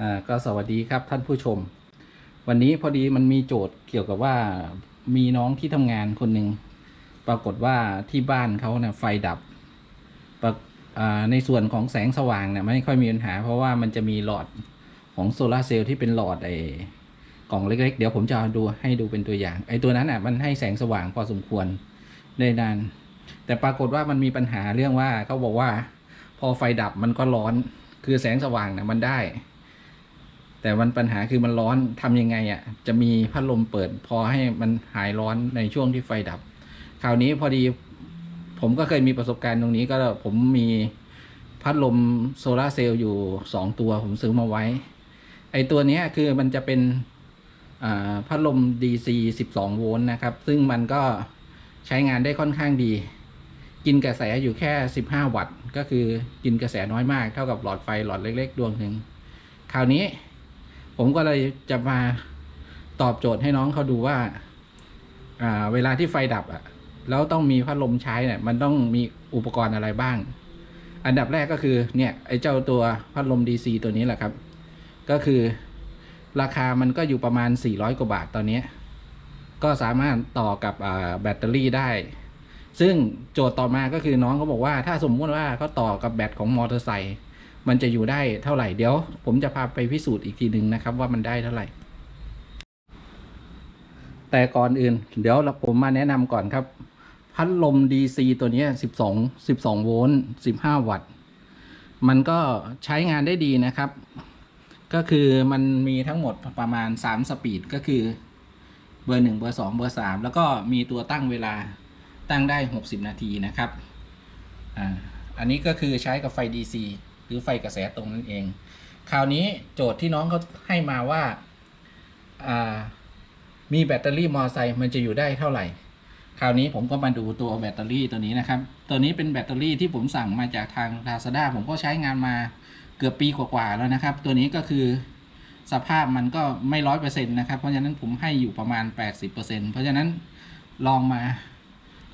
อ่าก็สวัสดีครับท่านผู้ชม วันนี้พอดีมันมีโจทย์เกี่ยวกับว่ามีน้องที่ทำงานคนหนึ่งปรากฏว่าที่บ้านเขาเนี่ยไฟดับปรากอ่าในส่วนของแสงสว่างเนี่ยไม่ค่อยมีปัญหา เพราะว่ามันจะมีหลอดของโซลาเซลล์ที่เป็นหลอดไอ้กล่องเล็กๆ เดี๋ยวผมจะเอาดูให้ดูเป็นตัวอย่างไอ้ตัวนั้นอะมันให้แสงสว่างพอสมควรได้นานแต่ปรากฏว่ามันมีปัญหาเรื่องว่าเขาบอกว่า พอไฟดับมันก็ร้อนคือแสงสว่างเนี่ยมันได้ แต่มันปัญหาคือมันร้อนทำยังไงอะ่ะ จะมีพัดลมเปิด พอให้มันหายร้อนในช่วงที่ไฟดับ คราวนี้พอดี ผมก็เคยมีประสบการณ์ตรงนี้ก็ผมมีพัดลมโซลาเซลล์อยู่สองตัวผมซื้อมาไว้ ไอตัวนี้คือมันจะเป็นพัดลม DC 12 โวลต์นะครับ ซึ่งมันก็ใช้งานได้ค่อนข้างดี กินกระแสอยู่แค่ 15 วัตต์ ก็คือกินกระแสน้อยมากเท่ากับหลอดไฟหลอดเล็ก ๆ ดวงหนึ่งคราวนี้ ผมก็เลยจะมาตอบโจทย์ให้น้องเขาดูว่า อ่า เวลาที่ไฟดับอะ แล้วต้องมีพัดลมใช้เนี่ย มันต้องมีอุปกรณ์อะไรบ้าง อันดับแรกก็คือเนี่ย ไอ้เจ้าตัวพัดลม DC ตัวนี้แหละครับ ก็คือ ราคามันก็อยู่ประมาณ 400 กว่าบาทตอนนี้ ก็สามารถต่อกับแบตเตอรี่ได้ ซึ่งโจทย์ต่อมาก็คือน้องเขาบอกว่าถ้าสมมติว่าเขาต่อกับแบตของมอเตอร์ไซค์ มันจะอยู่ได้เท่าไหร่เดี๋ยว ผมจะพาไปพิสูจน์อีกทีหนึ่งนะครับ ว่ามันได้เท่าไหร่ แต่ก่อนอื่น เดี๋ยวเราผมมาแนะนำก่อนครับ พัดลม DC ตัวนี้สิบสองสิบสองโวลต์สิบห้าวัตต์ มันก็ใช้งานได้ดีนะครับ ก็คือมันมีทั้งหมดประมาณสามสปีดก็คือเบอร์หนึ่งเบอร์สองเบอร์สามแล้วก็มีตัวตั้งเวลาตั้งได้หกสิบนาทีนะครับ อ่า อันนี้ก็คือใช้กับไฟ DC หรือไฟกระแสตรงนั่นเอง คราวนี้โจทย์ที่น้องเขาให้มาว่ามีแบตเตอรี่มอเตอร์ไซค์มันจะอยู่ได้เท่าไหร่ คราวนี้ผมก็มาดูตัวแบตเตอรี่ตัวนี้นะครับ ตัวนี้เป็นแบตเตอรี่ที่ผมสั่งมาจากทาง Lazada ผมก็ใช้งานมาเกือบปีกว่าๆแล้วนะครับ ตัวนี้ก็คือสภาพมันก็ไม่ร้อยเปอร์เซ็นต์นะครับ เพราะฉะนั้นผมให้อยู่ประมาณ 80%เพราะฉะนั้นลองมา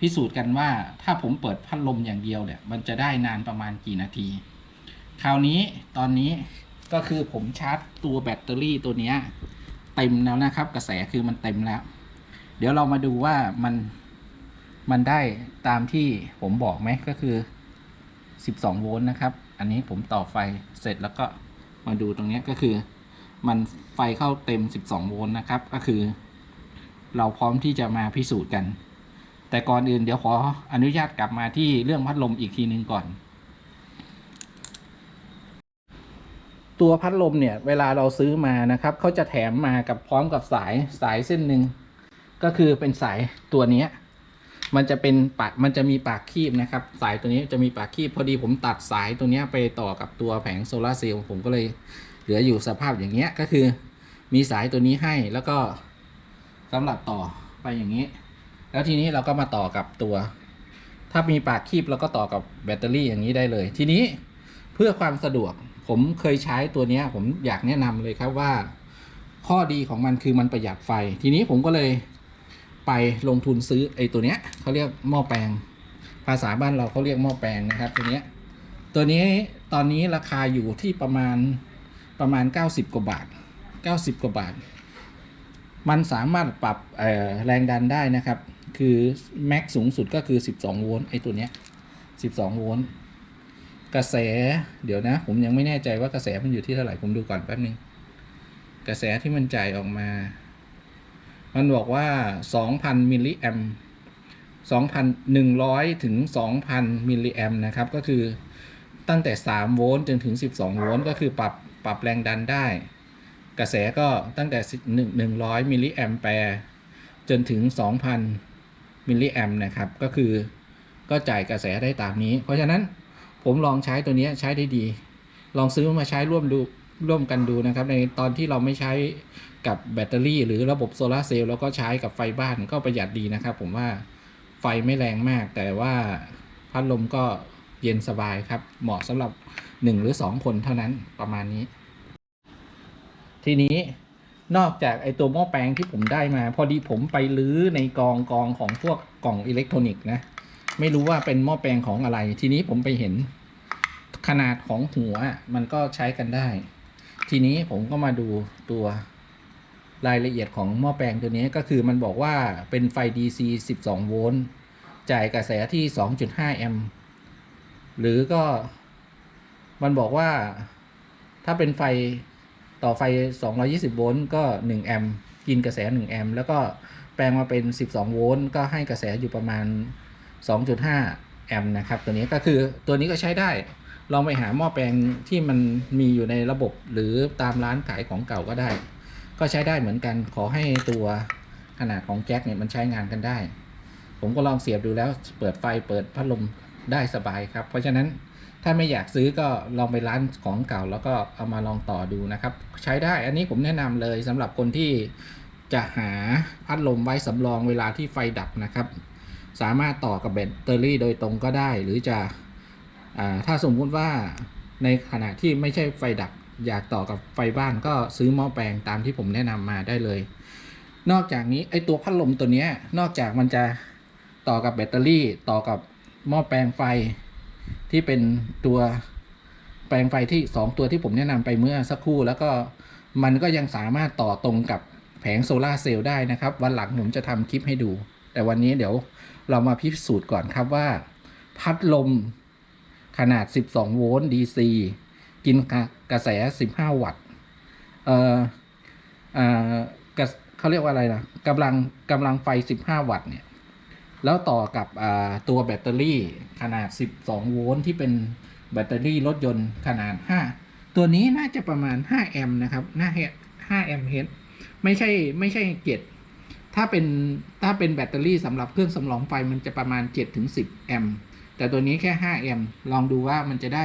พิสูจน์กันว่าถ้าผมเปิดพัดลมอย่างเดียวเนี่ยมันจะได้นานประมาณกี่นาที คราวนี้ตอนนี้ก็คือผมชาร์จตัวแบตเตอรี่ตัวนี้เต็มแล้วนะครับ กระแสคือมันเต็มแล้ว เดี๋ยวเรามาดูว่ามันมันได้ตามที่ผมบอกไหมก็คือ 12 โวลต์นะครับ อันนี้ผมต่อไฟเสร็จแล้วก็มาดูตรงนี้ก็คือ มันไฟเข้าเต็ม 12 โวลต์นะครับ ก็คือ เราพร้อมที่จะมาพิสูจน์กัน แต่ก่อนอื่นเดี๋ยวขออนุญาตกลับมาที่เรื่องพัดลมอีกทีหนึ่งก่อน ตัวพัดลมเนี่ยเวลาเราซื้อมานะครับเขาจะแถมมากับพร้อมกับสายสายเส้นหนึ่งก็คือเป็นสายตัวนี้มันจะเป็นปากมันจะมีปากคีบนะครับ สายตัวนี้จะมีปากคีบพอดีผมตัดสายตัวนี้ไปต่อกับตัวแผงโซลาเซลล์ผมก็เลยเหลืออยู่สภาพอย่างเงี้ยก็คือ มีสายตัวนี้ให้แล้วก็สำหรับต่อไปอย่างนี้ แล้วทีนี้เราก็มาต่อกับตัว ถ้ามีปากคีบเราก็ต่อกับแบตเตอรี่อย่างนี้ได้เลย ทีนี้เพื่อความสะดวก ผมเคยใช้ตัวนี้ผมอยากแนะนำเลยครับว่า ข้อดีของมันคือมันประหยัดไฟ ทีนี้ผมก็เลยไปลงทุนซื้อไอ้ตัวเนี้ยเขาเรียกหม้อแปลง ภาษาบ้านเราเขาเรียกหม้อแปลงนะครับตัวเนี้ยตัวนี้ตอนนี้ราคาอยู่ที่ประมาณประมาณ 90 กว่าบาท 90 กว่าบาท มันสามารถปรับแรงดันได้นะครับ คือแม็กสูงสุดก็คือ 12 โวลต์ไอ้ตัวเนี้ย 12 โวลต์ กระแสเดี๋ยวนะ ผมยังไม่แน่ใจว่ากระแสมันอยู่ที่เท่าไหร่ผมดูก่อนแป๊บนึง กระแสที่มันจ่ายออกมา มันบอกว่า 2,000มิลลิแอม2,100 ถึง 2,000 มิลลิแอมนะครับ ก็คือตั้งแต่ 3 โวลต์จนถึง 12 โวลต์ก็คือปรับปรับแรงดันได้ กระแสก็ตั้งแต่ 100 มิลลิแอมแปร์จนถึง 2,000 มิลลิแอมนะครับ ก็คือก็จ่ายกระแสได้ตามนี้ เพราะฉะนั้น ผมลองใช้ตัวนี้ใช้ได้ดี ลองซื้อมาใช้ร่วมดูร่วมกันดูนะครับ ในตอนที่เราไม่ใช้กับแบตเตอรี่ หรือระบบโซลาเซลล์แล้วก็ใช้กับไฟบ้านก็ประหยัดดีนะครับ ผมว่าไฟไม่แรงมาก แต่ว่าพัดลมก็เย็นสบายครับ เหมาะสำหรับ 1 หรือ 2 คนเท่านั้นประมาณนี้ ทีนี้นอกจากไอตัวหม้อแปลงที่ผมได้มา พอดีผมไปลื้อในกองกองของพวกกล่องอิเล็กทรอนิกส์นะ ไม่รู้ว่าเป็นหม้อแปลงของอะไร ทีนี้ผมไปเห็นขนาดของหัวมันก็ใช้กันได้ ทีนี้ผมก็มาดูตัวรายละเอียดของหม้อแปลงตัวนี้ก็คือมันบอกว่าเป็นไฟ DC 12 โวลต์จ่ายกระแสที่ 2.5 แอมป์หรือก็มันบอกว่าถ้าเป็นไฟต่อไฟ 220 โวลต์ก็ 1 แอมป์กินกระแส 1 แอมป์แล้วก็แปลงมาเป็น 12 โวลต์ก็ให้กระแสอยู่ประมาณ 2.5 แอมป์นะครับ ตัวนี้ก็คือตัวนี้ก็ใช้ได้ ลองไปหาหม้อแปลงที่มันมีอยู่ในระบบหรือตามร้านขายของเก่าก็ได้ ก็ใช้ได้เหมือนกัน ขอให้ตัวขนาดของแจ็คเนี่ยมันใช้งานกันได้ ผมก็ลองเสียบดูแล้วเปิดไฟเปิดพัดลมได้สบายครับ เพราะฉะนั้นถ้าไม่อยากซื้อก็ลองไปร้านของเก่าแล้วก็เอามาลองต่อดูนะครับ ใช้ได้อันนี้ผมแนะนำเลยสำหรับคนที่จะหาพัดลมไว้สำรองเวลาที่ไฟดับนะครับ สามารถต่อกับแบตเตอรี่โดยตรงก็ได้ หรือจะอถ้าสมมุติว่าในขณะที่ไม่ใช่ไฟดับอยากต่อกับไฟบ้านก็ซื้อหม้อแปลงตามที่ผมแนะนำมาได้เลย นอกจากนี้ไอตัวพัดลมตัวเนี้ยนอกจากมันจะต่อกับแบตเตอรี่ ต่อกับหม้อแปลงไฟที่เป็นตัวแปลงไฟที่สองตัวที่ผมแนะนำไปเมื่อสักครู่ แล้วก็มันก็ยังสามารถต่อตรงกับแผงโซลาร์เซลล์ได้นะครับ วันหลังผมจะทำคลิปให้ดู แต่วันนี้เดี๋ยวเรามาพิสูจน์ก่อนครับว่า พัดลมขนาด 12 โวลต์ DC กินกระแส 15 วัตต์ เอ่อ เอ่อเขาเรียกว่าอะไรนะกำลังกำลังไฟ 15 วัตต์เนี่ย แล้วต่อกับตัวแบตเตอรี่ขนาด 12 โวลต์ที่เป็นแบตเตอรี่รถยนต์ขนาด 5 ตัวนี้น่าจะประมาณ 5 แอมป์นะครับน่า5แอมป์เฮดไม่ใช่ไม่ใช่เกต ถ้าเป็นถ้าเป็นแบตเตอรี่สำหรับเครื่องสำรองไฟมันจะประมาณ 7-10 แอมป์แต่ตัวนี้แค่ 5 แอมป์ลองดูว่ามันจะได้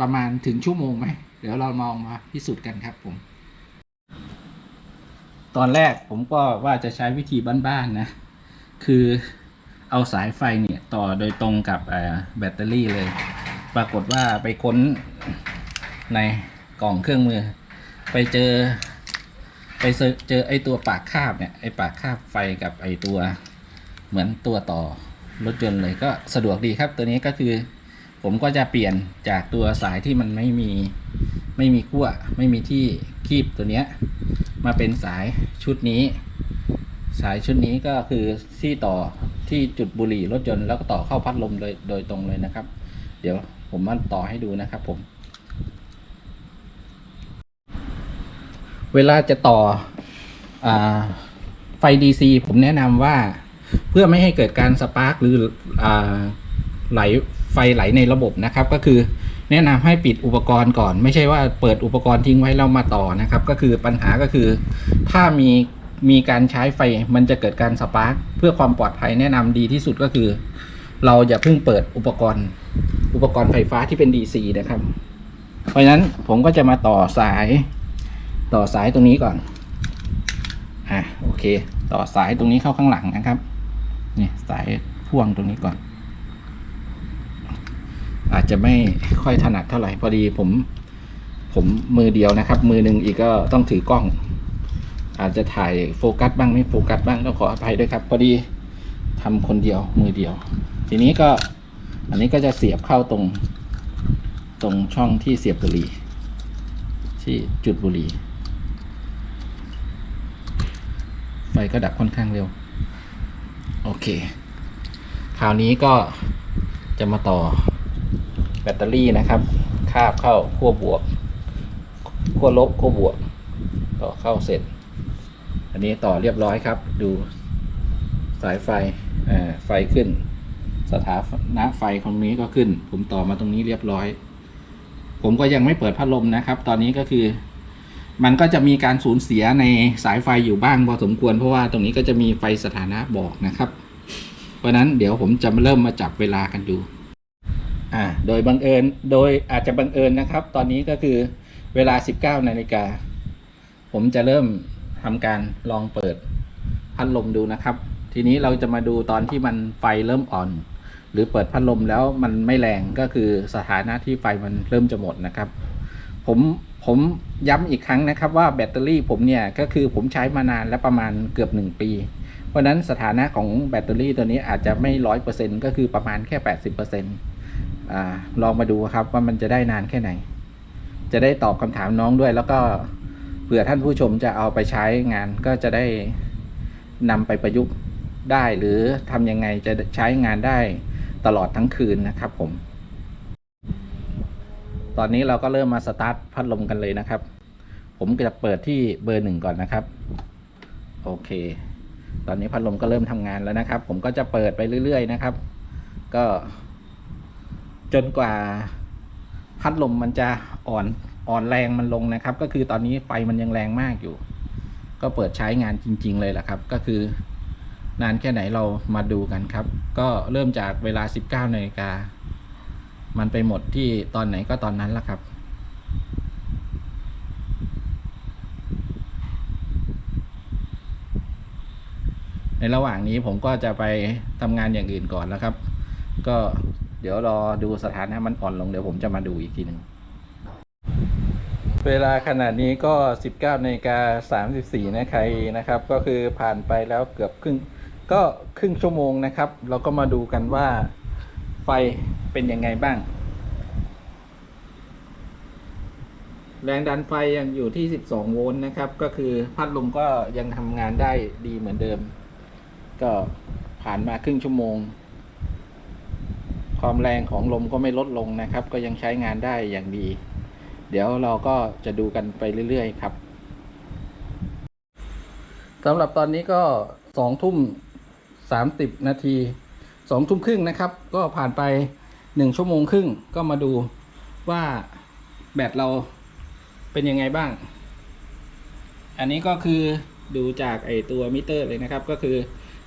ประมาณถึงชั่วโมงไหม เดี๋ยวเรามองมาพิสูจน์กันครับผม ตอนแรกผมก็ว่าจะใช้วิธีบ้านๆนะ คือเอาสายไฟเนี่ยต่อโดยตรงกับแบตเตอรี่เลย ปรากฏว่าไปค้นในกล่องเครื่องมือ ไปเจอ ไปเจอไอตัวปากคาบเนี่ยไอปากคาบไฟกับไอตัวเหมือนตัวต่อรถยนต์เลยก็สะดวกดีครับตัวนี้ก็คือผมก็จะเปลี่ยนจากตัวสายที่มันไม่มีไม่มีขั้วไม่มีที่คีบตัวเนี้ยมาเป็นสายชุดนี้ สายชุดนี้ก็คือที่ต่อที่จุดบุหรี่รถยนต์แล้วก็ต่อเข้าพัดลมเลยโดยตรงเลยนะครับ เดี๋ยวผมมาต่อให้ดูนะครับผม เวลาจะต่ออาไฟ DC ผมแนะนำว่าเพื่อไม่ให้เกิดการสปาร์กหรืออไหลไฟไหลในระบบนะครับ ก็คือแนะนำให้ปิดอุปกรณ์ก่อน ไม่ใช่ว่าเปิดอุปกรณ์ทิ้งไว้แล้วมาต่อนะครับ ก็คือปัญหาก็คือ ถ้ามีมีการใช้ไฟมันจะเกิดการสปาร์กเพื่อความปลอดภัยแนะนำดีที่สุดก็คือ เราอย่าเพิ่งเปิดอุปกรณ์ อุปกรณ์ไฟฟ้าที่เป็น DC นะครับ เพราะฉะนั้นผมก็จะมาต่อสาย ต่อสายตรงนี้ก่อน อะโอเค ต่อสายตรงนี้เข้าข้างหลังนะครับนี่สายพ่วงตรงนี้ก่อน อาจจะไม่ค่อยถนัดเท่าไหร่พอดีผม ผมมือเดียวนะครับ มือหนึ่งอีกก็ต้องถือกล้อง อาจจะถ่ายโฟกัสบ้างไม่โฟกัสบ้างต้องขออภัยด้วยครับ พอดีทำคนเดียวมือเดียว ทีนี้ก็อันนี้ก็จะเสียบเข้าตรง ตรงช่องที่เสียบบุหรี่ที่จุดบุหรี่ ไฟ ก็ดับค่อนข้างเร็ว โอเค คราวนี้ก็จะมาต่อแบตเตอรี่นะครับ คาบเข้าขั้วบวกขั้วลบขั้วบวก ต่อเข้าเสร็จ อันนี้ต่อเรียบร้อยครับ ดูสายไฟไฟขึ้น สถานะไฟของนี้ก็ขึ้น ผมต่อมาตรงนี้เรียบร้อย ผมก็ยังไม่เปิดพัดลมนะครับ ตอนนี้ก็คือ มันก็จะมีการสูญเสียในสายไฟอยู่บ้างพอสมควร เพราะว่าตรงนี้ก็จะมีไฟสถานะบอกนะครับ เพราะนั้นเดี๋ยวผมจะมาเริ่มมาจับเวลากันดูอ่าโดยบังเอิญโดยอาจจะบังเอิญนะครับ ตอนนี้ก็คือเวลา 19นาฬิกาผมจะเริ่มทำการลองเปิดพัดลมดูนะครับ ทีนี้เราจะมาดูตอนที่มันไฟเริ่มอ่อน หรือเปิดพัดลมแล้วมันไม่แรงก็คือสถานะที่ไฟมันเริ่มจะหมดนะครับ ผม ผมย้ำอีกครั้งนะครับว่าแบตเตอรี่ผมเนี่ยก็คือผมใช้มานานแล้วประมาณเกือบ 1 ปี เพราะนั้นสถานะของแบตเตอรี่ตัวนี้อาจจะไม่ร้อยเปอร์เซ็นก็คือประมาณแค่แปดสิบเปอร์เซ็นต์อ่ลองมาดูครับว่ามันจะได้นานแค่ไหน จะได้ตอบคำถามน้องด้วย แล้วก็เผื่อท่านผู้ชมจะเอาไปใช้งานก็จะได้นำไปประยุกต์ได้หรือทำยังไงจะใช้งานได้ตลอดทั้งคืนนะครับผม ตอนนี้เราก็เริ่มมาสตาร์ทพัดลมกันเลยนะครับ ผมจะเปิดที่เบอร์หนึ่งก่อนนะครับ โอเค ตอนนี้พัดลมก็เริ่มทำงานแล้วนะครับ ผมก็จะเปิดไปเรื่อย ๆ นะครับ ก็ จนกว่าพัดลมมันจะอ่อนอ่อนแรงมันลงนะครับ ก็คือตอนนี้ไฟมันยังแรงมากอยู่ ก็เปิดใช้งานจริง ๆ เลยแหละครับ ก็คือนานแค่ไหนเรามาดูกันครับ ก็เริ่มจากเวลา 19นาฬิกา มันไปหมดที่ตอนไหนก็ตอนนั้นละครับในระหว่างนี้ผมก็จะไปทำงานอย่างอื่นก่อนแล้วครับ ก็เดี๋ยวรอดูสถานะมันอ่อนลงเดี๋ยวผมจะมาดูอีกทีหนึ่งเวลาขนาดนี้ก็ 19นาฬิกา34นาทีนะครับ ก็คือผ่านไปแล้วเกือบครึ่ง ก็ครึ่งชั่วโมงนะครับ เราก็มาดูกันว่าไฟ เป็นยังไงบ้าง แรงดันไฟยังอยู่ที่ 12 โวลต์นะครับ ก็คือพัดลมก็ยังทำงานได้ดีเหมือนเดิม ก็ผ่านมาครึ่งชั่วโมง ความแรงของลมก็ไม่ลดลงนะครับ ก็ยังใช้งานได้อย่างดี เดี๋ยวเราก็จะดูกันไปเรื่อยๆครับสำหรับตอนนี้ก็สองทุ่มสามสิบนาทีสองทุ่มครึ่งนะครับ ก็ผ่านไป หนึ่งชั่วโมงครึ่งก็มาดูว่าแบตเราเป็นยังไงบ้าง อันนี้ก็คือดูจากไอตัวมิเตอร์เลยนะครับ ก็คือ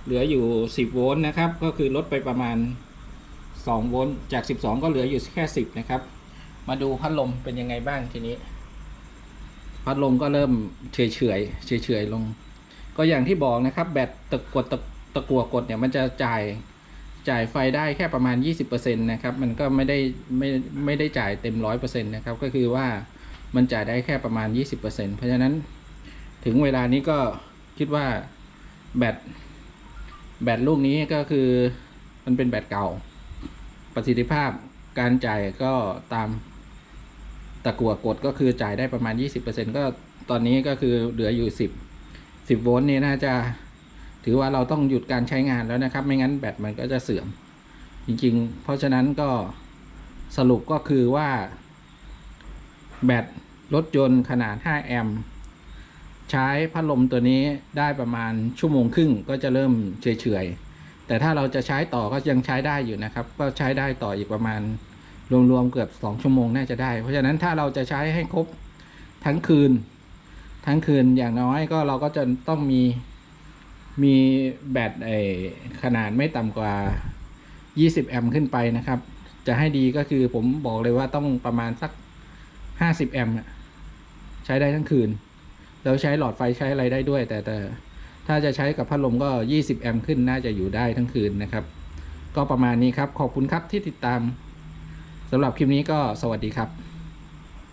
เหลืออยู่ 10 โวลต์นะครับ ก็คือลดไปประมาณ 2 โวลต์จาก 12 ก็เหลืออยู่แค่ 10 นะครับ มาดูพัดลมเป็นยังไงบ้างทีนี้ พัดลมก็เริ่มเฉยเฉยเฉยเฉยลง ก็อย่างที่บอกนะครับ แบตตะกวดตะตะกัวกดเนี่ยมันจะจ่าย จ่ายไฟได้แค่ประมาณ 20%นะครับมันก็ไม่ได้ไม่ไม่ได้จ่ายเต็ม 100%นะครับก็คือว่ามันจ่ายได้แค่ประมาณ 20%เพราะฉะนั้นถึงเวลานี้ก็คิดว่าแบตแบตลูกนี้ก็คือมันเป็นแบตเก่า ประสิทธิภาพการจ่ายก็ตามตะกัวกดก็คือจ่ายได้ประมาณ 20%ก็ตอนนี้ก็คือเหลืออยู่ 10 10โวลต์นี่น่าจะ ถือว่าเราต้องหยุดการใช้งานแล้วนะครับ ไม่งั้นแบตมันก็จะเสื่อม จริงๆ เพราะฉะนั้นก็สรุปก็คือว่า แบตรถยนต์ขนาด 5 แอมป์ใช้พัดลมตัวนี้ได้ประมาณชั่วโมงครึ่งก็จะเริ่มเฉยๆ แต่ถ้าเราจะใช้ต่อก็ยังใช้ได้อยู่นะครับ ก็ใช้ได้ต่ออีกประมาณรวมๆเกือบ 2 ชั่วโมงน่าจะได้ เพราะฉะนั้นถ้าเราจะใช้ให้ครบทั้งคืน ทั้งคืนอย่างน้อยก็เราก็จะต้องมี มีแบตไอขนาดไม่ต่ำกว่า 20 แอมป์ขึ้นไปนะครับ จะให้ดีก็คือผมบอกเลยว่าต้องประมาณสัก 50 แอมป์ใช้ได้ทั้งคืน แล้วใช้หลอดไฟใช้อะไรได้ด้วย แต่แต่ถ้าจะใช้กับพัดลมก็ 20 แอมป์ขึ้นน่าจะอยู่ได้ทั้งคืนนะครับ ก็ประมาณนี้ครับ ขอบคุณครับที่ติดตามสำหรับคลิปนี้ก็สวัสดีครับ